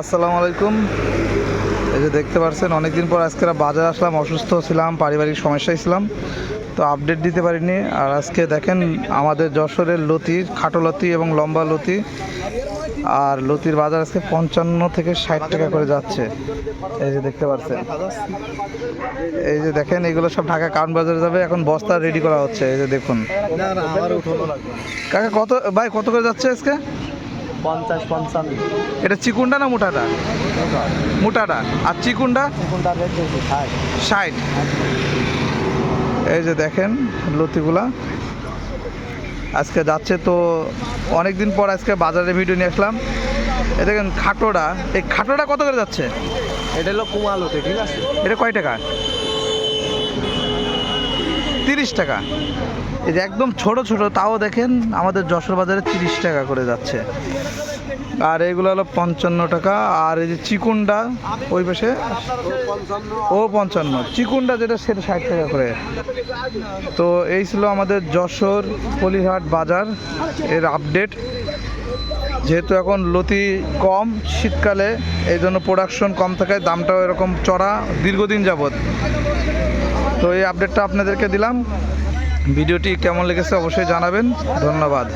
আসসালামু আলাইকুম। এই যে দেখতে পাচ্ছেন অনেকদিন পর আজকে বাজার আসলাম, অসুস্থ ছিলাম, পারিবারিক সমস্যায় ছিলাম, তো আপডেট দিতে পারিনি। আর আজকে দেখেন, আমাদের যশোরের লতি, খাটো লতি এবং লম্বা লতি, আর লতির বাজার আজকে পঞ্চান্ন থেকে ষাট টাকা করে যাচ্ছে। এই যে দেখতে পাচ্ছেন এই যে দেখেন, এগুলো সব ঢাকা কাউন বাজারে যাবে, এখন বস্তা রেডি করা হচ্ছে। এই যে দেখুন। কাকা, কত, ভাই, কত করে যাচ্ছে আজকে? পঞ্চাশ পঞ্চান্ন। এটা চিকুনটা না মোটাটা মোটাটা আর চিকুনটা কোনটা রেট ষাট। ষাট। এই যে দেখেন লতিগুলা। আজকে যাচ্ছে তো অনেক দিন পর আজকে বাজারে ভিডিও নিয়ে আসলাম। এ দেখেন খাটোটা এই খাটোটা কত করে যাচ্ছে? এটা হলো কুমালোতে ঠিক আছে? এটা কয় টাকা? তিরিশ টাকা। এই যে একদম ছোট ছোট, তাও দেখেন আমাদের যশোর বাজারে তিরিশ টাকা করে যাচ্ছে। আর এইগুলো হলো পঞ্চান্ন টাকা। আর এই যে চিকুনটা, ওই পাশে ও পঞ্চান্ন। চিকুনটা যেটা সেটা ষাট টাকা করে। তো এই ছিল আমাদের যশোর পলিহাট বাজার এর আপডেট যেহেতু এখন লতি কম শীতকালে এই জন্য প্রোডাকশন কম থাকায় দামটাও এরকম চড়া দীর্ঘদিন যাবৎ। তো এই আপডেটটা আপনাদেরকে দিলাম। ভিডিওটি কেমন লেগেছে অবশ্যই জানাবেন। ধন্যবাদ।